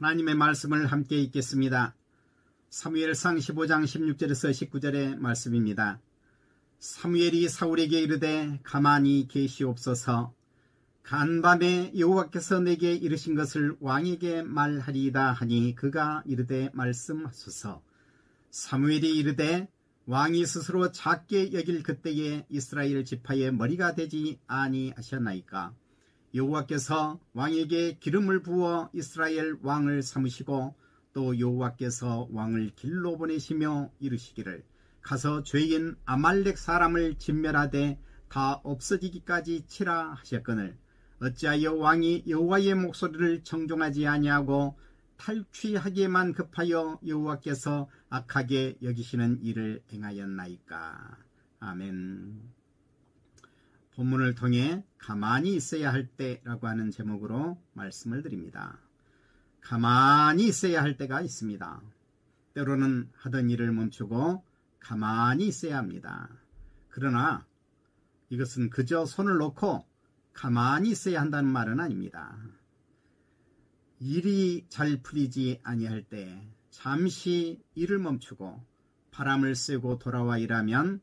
하나님의 말씀을 함께 읽겠습니다. 사무엘상 15장 16절에서 19절의 말씀입니다. 사무엘이 사울에게 이르되 가만히 계시옵소서 간밤에 여호와께서 내게 이르신 것을 왕에게 말하리이다 하니 그가 이르되 말씀하소서 사무엘이 이르되 왕이 스스로 작게 여길 그때에 이스라엘 지파의 머리가 되지 아니하셨나이까 여호와께서 왕에게 기름을 부어 이스라엘 왕을 삼으시고 또 여호와께서 왕을 길로 보내시며 이르시기를 가서 죄인 아말렉 사람을 진멸하되 다 없어지기까지 치라 하셨거늘 어찌하여 왕이 여호와의 목소리를 청종하지 아니하고 탈취하기에만 급하여 여호와께서 악하게 여기시는 일을 행하였나이까 아멘. 본문을 통해 가만히 있어야 할 때라고 하는 제목으로 말씀을 드립니다. 가만히 있어야 할 때가 있습니다. 때로는 하던 일을 멈추고 가만히 있어야 합니다. 그러나 이것은 그저 손을 놓고 가만히 있어야 한다는 말은 아닙니다. 일이 잘 풀리지 아니할 때 잠시 일을 멈추고 바람을 쐬고 돌아와 일하면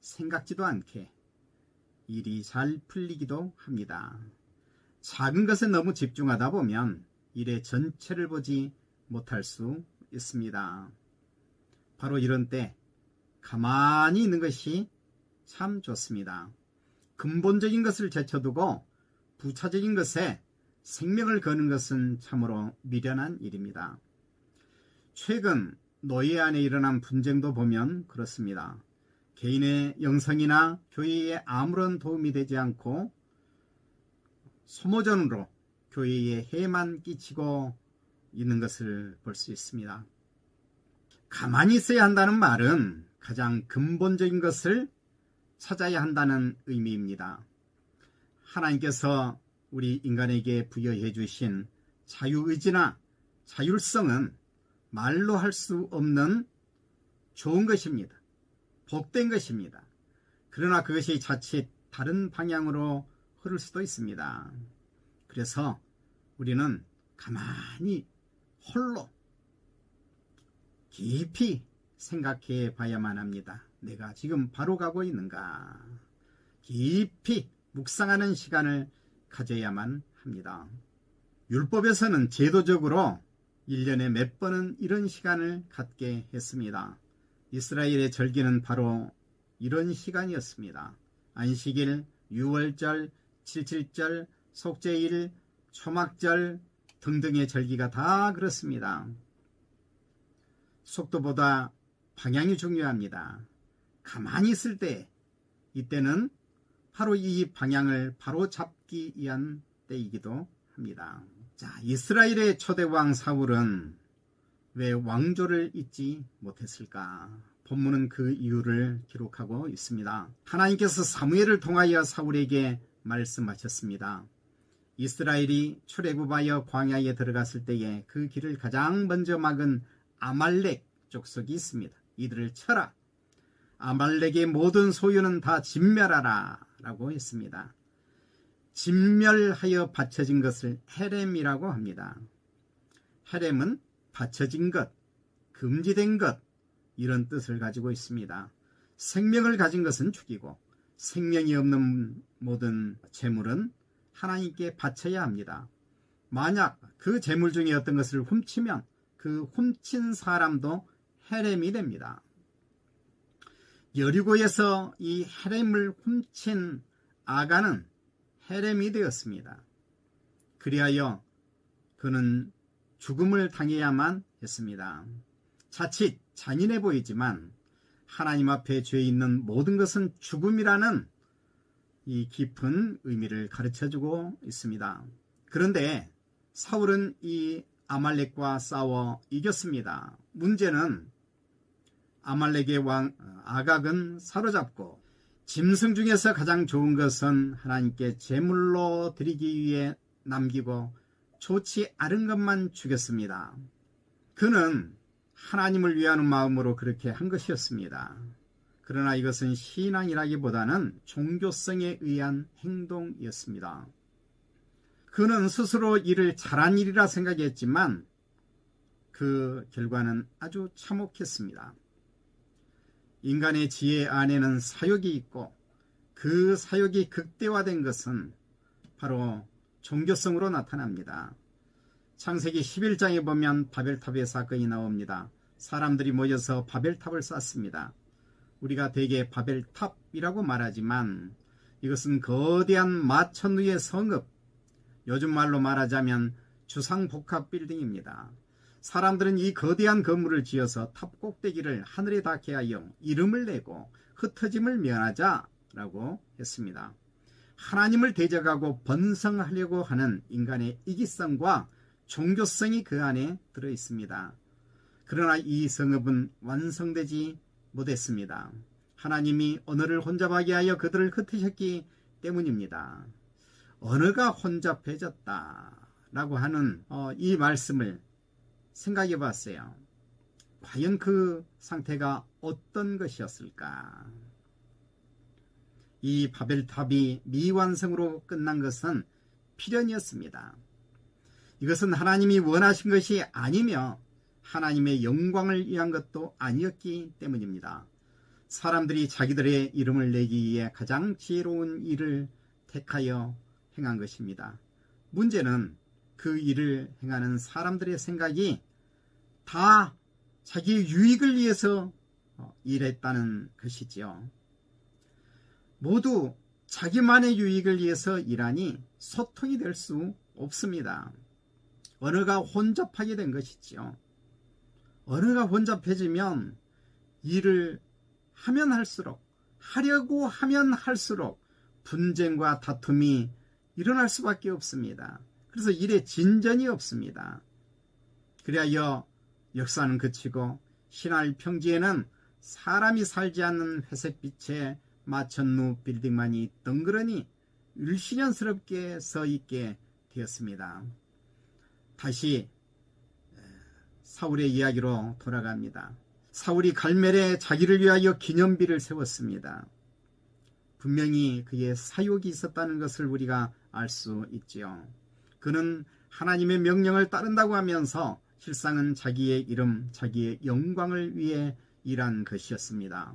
생각지도 않게 일이 잘 풀리기도 합니다. 작은 것에 너무 집중하다 보면 일의 전체를 보지 못할 수 있습니다. 바로 이런 때 가만히 있는 것이 참 좋습니다. 근본적인 것을 제쳐두고 부차적인 것에 생명을 거는 것은 참으로 미련한 일입니다. 최근 노예 안에 일어난 분쟁도 보면 그렇습니다. 개인의 영성이나 교회에 아무런 도움이 되지 않고 소모전으로 교회에 해만 끼치고 있는 것을 볼 수 있습니다. 가만히 있어야 한다는 말은 가장 근본적인 것을 찾아야 한다는 의미입니다. 하나님께서 우리 인간에게 부여해 주신 자유의지나 자율성은 말로 할 수 없는 좋은 것입니다. 복된 것입니다. 그러나 그것이 자칫 다른 방향으로 흐를 수도 있습니다. 그래서 우리는 가만히 홀로 깊이 생각해 봐야만 합니다. 내가 지금 바로 가고 있는가? 깊이 묵상하는 시간을 가져야만 합니다. 율법에서는 제도적으로 1년에 몇 번은 이런 시간을 갖게 했습니다. 이스라엘의 절기는 바로 이런 시간이었습니다. 안식일, 유월절, 칠칠절, 속죄일, 초막절 등등의 절기가 다 그렇습니다. 속도보다 방향이 중요합니다. 가만히 있을 때 이때는 바로 이 방향을 바로 잡기 위한 때이기도 합니다. 자, 이스라엘의 초대왕 사울은 왜 왕조를 잊지 못했을까? 본문은 그 이유를 기록하고 있습니다. 하나님께서 사무엘을 통하여 사울에게 말씀하셨습니다. 이스라엘이 출애굽하여 광야에 들어갔을 때에 그 길을 가장 먼저 막은 아말렉 족속이 있습니다. 이들을 쳐라. 아말렉의 모든 소유는 다 진멸하라. 라고 했습니다. 진멸하여 바쳐진 것을 헤렘이라고 합니다. 헤렘은 바쳐진 것, 금지된 것, 이런 뜻을 가지고 있습니다. 생명을 가진 것은 죽이고 생명이 없는 모든 재물은 하나님께 바쳐야 합니다. 만약 그 재물 중에 어떤 것을 훔치면 그 훔친 사람도 헤렘이 됩니다. 여리고에서 이 헤렘을 훔친 아가는 헤렘이 되었습니다. 그리하여 그는 죽음을 당해야만 했습니다. 자칫 잔인해 보이지만 하나님 앞에 죄 있는 모든 것은 죽음이라는 이 깊은 의미를 가르쳐 주고 있습니다. 그런데 사울은 이 아말렉과 싸워 이겼습니다. 문제는 아말렉의 왕 아각은 사로잡고 짐승 중에서 가장 좋은 것은 하나님께 제물로 드리기 위해 남기고 좋지 않은 것만 죽였습니다. 그는 하나님을 위하는 마음으로 그렇게 한 것이었습니다. 그러나 이것은 신앙이라기보다는 종교성에 의한 행동이었습니다. 그는 스스로 일을 잘한 일이라 생각했지만 그 결과는 아주 참혹했습니다. 인간의 지혜 안에는 사욕이 있고 그 사욕이 극대화된 것은 바로 종교성으로 나타납니다. 창세기 11장에 보면 바벨탑의 사건이 나옵니다. 사람들이 모여서 바벨탑을 쌓습니다. 우리가 대개 바벨탑이라고 말하지만 이것은 거대한 마천루의 성읍, 요즘 말로 말하자면 주상복합 빌딩입니다. 사람들은 이 거대한 건물을 지어서 탑 꼭대기를 하늘에 닿게 하여 이름을 내고 흩어짐을 면하자라고 했습니다. 하나님을 대적하고 번성하려고 하는 인간의 이기성과 종교성이 그 안에 들어 있습니다. 그러나 이 성읍은 완성되지 못했습니다. 하나님이 언어를 혼잡하게 하여 그들을 흩으셨기 때문입니다. 언어가 혼잡해졌다. 라고 하는 어, 이 말씀을 생각해 봤어요. 과연 그 상태가 어떤 것이었을까? 이 바벨탑이 미완성으로 끝난 것은 필연이었습니다. 이것은 하나님이 원하신 것이 아니며 하나님의 영광을 위한 것도 아니었기 때문입니다. 사람들이 자기들의 이름을 내기 위해 가장 지혜로운 일을 택하여 행한 것입니다. 문제는 그 일을 행하는 사람들의 생각이 다 자기의 유익을 위해서 어, 일했다는 것이지요. 모두 자기만의 유익을 위해서 일하니 소통이 될 수 없습니다. 언어가 혼잡하게 된 것이지요. 언어가 혼잡해지면 일을 하면 할수록 하려고 하면 할수록 분쟁과 다툼이 일어날 수밖에 없습니다. 그래서 일에 진전이 없습니다. 그리하여 역사는 그치고 신할 평지에는 사람이 살지 않는 회색빛의 마천루 빌딩만이 덩그러니 일시년스럽게 서 있게 되었습니다. 다시 사울의 이야기로 돌아갑니다. 사울이 갈멜에 자기를 위하여 기념비를 세웠습니다. 분명히 그의 사욕이 있었다는 것을 우리가 알 수 있지요. 그는 하나님의 명령을 따른다고 하면서 실상은 자기의 이름, 자기의 영광을 위해 일한 것이었습니다.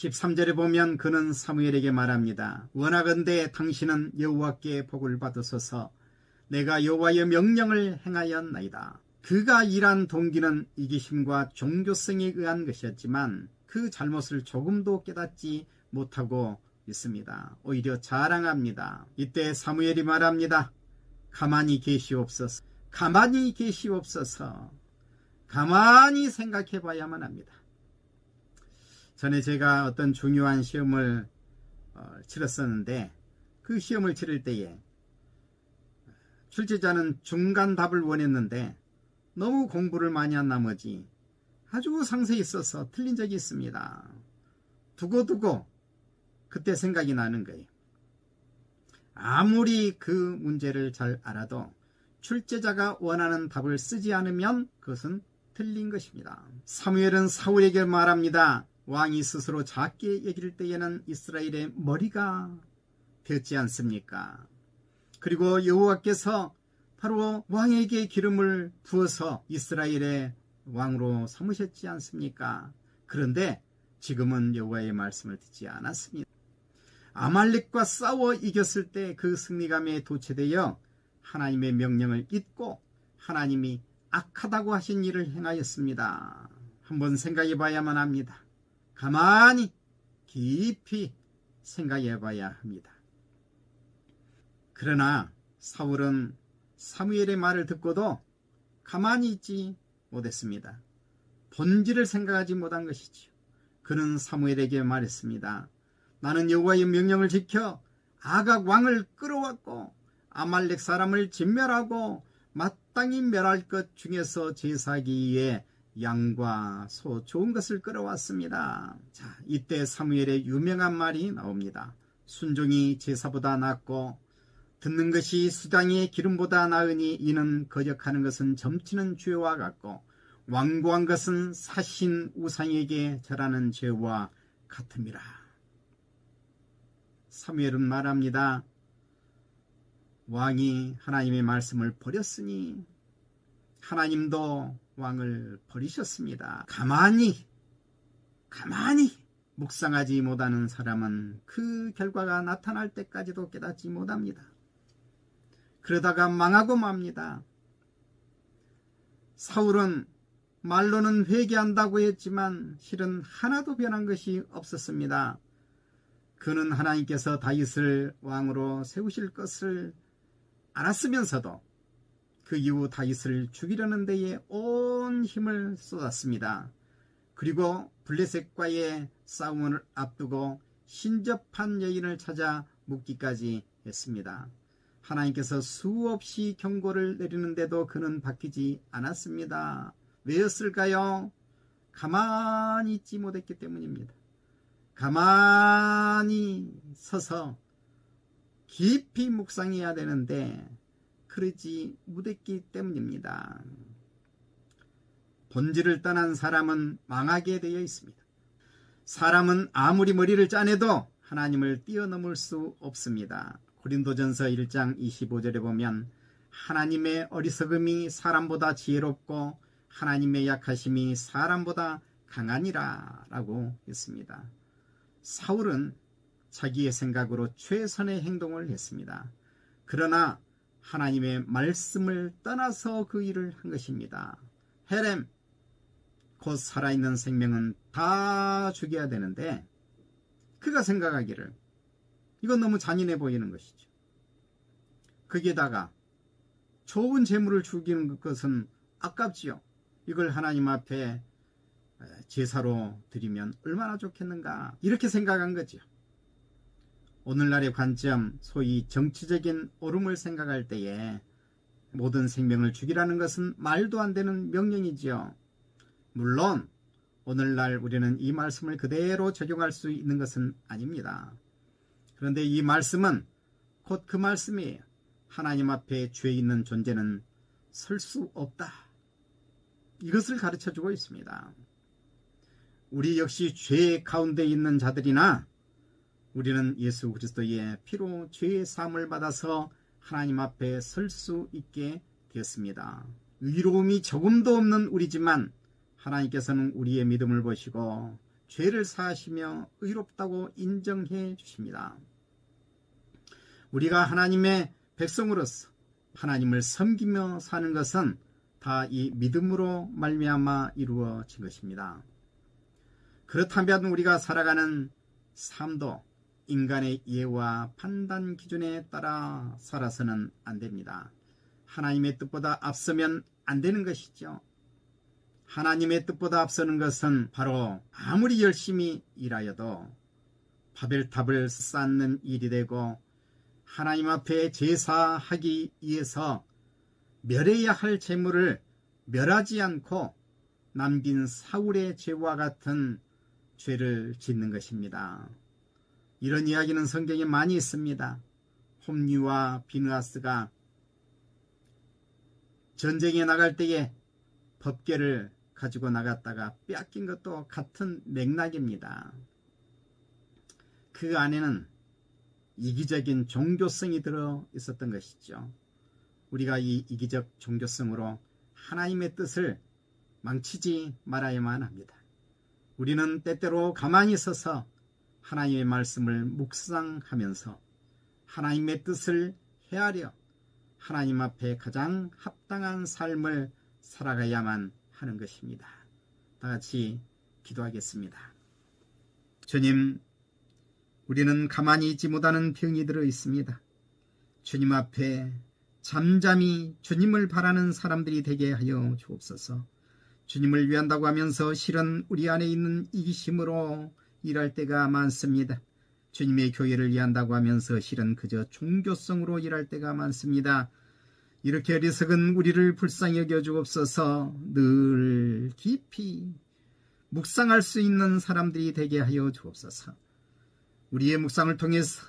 13절에 보면 그는 사무엘에게 말합니다. 원하건대 당신은 여호와께 복을 받으소서 내가 여호와의 명령을 행하였나이다. 그가 일한 동기는 이기심과 종교성에 의한 것이었지만 그 잘못을 조금도 깨닫지 못하고 있습니다. 오히려 자랑합니다. 이때 사무엘이 말합니다. 가만히 계시옵소서. 가만히 계시옵소서. 가만히 생각해 봐야만 합니다. 전에 제가 어떤 중요한 시험을 어, 치렀었는데 그 시험을 치를 때에 출제자는 중간 답을 원했는데 너무 공부를 많이 한 나머지 아주 상세히 써서 틀린 적이 있습니다. 두고두고 그때 생각이 나는 거예요. 아무리 그 문제를 잘 알아도 출제자가 원하는 답을 쓰지 않으면 그것은 틀린 것입니다. 사무엘은 사울에게 말합니다. 왕이 스스로 작게 얘기를 때에는 이스라엘의 머리가 되었지 않습니까? 그리고 여호와께서 바로 왕에게 기름을 부어서 이스라엘의 왕으로 삼으셨지 않습니까? 그런데 지금은 여호와의 말씀을 듣지 않았습니다. 아말렉과 싸워 이겼을 때 그 승리감에 도취되어 하나님의 명령을 잊고 하나님이 악하다고 하신 일을 행하였습니다. 한번 생각해 봐야만 합니다. 가만히 깊이 생각해 봐야 합니다. 그러나 사울은 사무엘의 말을 듣고도 가만히 있지 못했습니다. 본질을 생각하지 못한 것이지요. 그는 사무엘에게 말했습니다. 나는 여호와의 명령을 지켜 아각 왕을 끌어왔고 아말렉 사람을 진멸하고 마땅히 멸할 것 중에서 제사기 위해 양과 소 좋은 것을 끌어왔습니다. 자, 이때 사무엘의 유명한 말이 나옵니다. 순종이 제사보다 낫고 듣는 것이 수당의 기름보다 나으니 이는 거역하는 것은 점치는 죄와 같고 완고한 것은 사신 우상에게 절하는 죄와 같음이라. 사무엘은 말합니다. 왕이 하나님의 말씀을 버렸으니 하나님도 왕을 버리셨습니다. 가만히, 가만히 묵상하지 못하는 사람은 그 결과가 나타날 때까지도 깨닫지 못합니다. 그러다가 망하고 맙니다. 사울은 말로는 회개한다고 했지만 실은 하나도 변한 것이 없었습니다. 그는 하나님께서 다윗을 왕으로 세우실 것을 알았으면서도 그 이후 다윗을 죽이려는 데에 온 힘을 쏟았습니다. 그리고 블레셋과의 싸움을 앞두고 신접한 여인을 찾아 묻기까지 했습니다. 하나님께서 수없이 경고를 내리는데도 그는 바뀌지 않았습니다. 왜였을까요? 가만히 있지 못했기 때문입니다. 가만히 서서 깊이 묵상해야 되는데 그러지 못했기 때문입니다. 본질을 떠난 사람은 망하게 되어 있습니다. 사람은 아무리 머리를 짜내도 하나님을 뛰어넘을 수 없습니다. 고린도전서 1장 25절에 보면 하나님의 어리석음이 사람보다 지혜롭고 하나님의 약하심이 사람보다 강하니라 라고 했습니다. 사울은 자기의 생각으로 최선의 행동을 했습니다. 그러나 하나님의 말씀을 떠나서 그 일을 한 것입니다. 헤렘, 곧 살아있는 생명은 다 죽여야 되는데 그가 생각하기를 이건 너무 잔인해 보이는 것이죠. 거기에다가 좋은 재물을 죽이는 것은 아깝지요. 이걸 하나님 앞에 제사로 드리면 얼마나 좋겠는가 이렇게 생각한 거죠. 오늘날의 관점 소위 정치적인 오름을 생각할 때에 모든 생명을 죽이라는 것은 말도 안 되는 명령이지요. 물론 오늘날 우리는 이 말씀을 그대로 적용할 수 있는 것은 아닙니다. 그런데 이 말씀은 곧 그 말씀이에요. 하나님 앞에 죄 있는 존재는 설 수 없다. 이것을 가르쳐 주고 있습니다. 우리 역시 죄 가운데 있는 자들이나 우리는 예수 그리스도의 피로 죄의 사함을 받아서 하나님 앞에 설 수 있게 되었습니다. 의로움이 조금도 없는 우리지만 하나님께서는 우리의 믿음을 보시고 죄를 사하시며 의롭다고 인정해 주십니다. 우리가 하나님의 백성으로서 하나님을 섬기며 사는 것은 다 이 믿음으로 말미암아 이루어진 것입니다. 그렇다면 우리가 살아가는 삶도 인간의 이해와 판단 기준에 따라 살아서는 안 됩니다. 하나님의 뜻보다 앞서면 안 되는 것이죠. 하나님의 뜻보다 앞서는 것은 바로 아무리 열심히 일하여도 바벨탑을 쌓는 일이 되고 하나님 앞에 제사하기 위해서 멸해야 할 재물을 멸하지 않고 남긴 사울의 죄와 같은 죄를 짓는 것입니다. 이런 이야기는 성경에 많이 있습니다. 홈리와 비누아스가 전쟁에 나갈 때에 법계를 가지고 나갔다가 빼앗긴 것도 같은 맥락입니다. 그 안에는 이기적인 종교성이 들어 있었던 것이죠. 우리가 이 이기적 종교성으로 하나님의 뜻을 망치지 말아야만 합니다. 우리는 때때로 가만히 서서 하나님의 말씀을 묵상하면서 하나님의 뜻을 헤아려 하나님 앞에 가장 합당한 삶을 살아가야만 하는 것입니다. 다 같이 기도하겠습니다. 주님, 우리는 가만히 있지 못하는 병이 들어 있습니다. 주님 앞에 잠잠히 주님을 바라는 사람들이 되게 하여 주옵소서. 주님을 위한다고 하면서 실은 우리 안에 있는 이기심으로 일할 때가 많습니다. 주님의 교회를 위한다고 하면서 실은 그저 종교성으로 일할 때가 많습니다. 이렇게 어리석은 우리를 불쌍히 여겨 주옵소서 늘 깊이 묵상할 수 있는 사람들이 되게 하여 주옵소서. 우리의 묵상을 통해서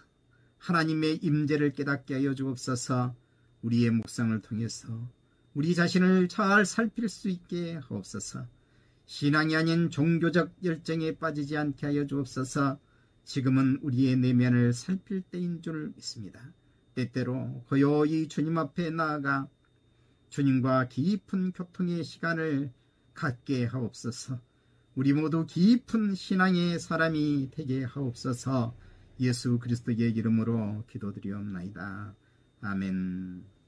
하나님의 임재를 깨닫게 하여 주옵소서. 우리의 묵상을 통해서 우리 자신을 잘 살필 수 있게 하옵소서. 신앙이 아닌 종교적 열정에 빠지지 않게 하여 주옵소서. 지금은 우리의 내면을 살필 때인 줄 믿습니다. 때때로 고요히 주님 앞에 나아가 주님과 깊은 교통의 시간을 갖게 하옵소서. 우리 모두 깊은 신앙의 사람이 되게 하옵소서. 예수 그리스도의 이름으로 기도드리옵나이다. 아멘.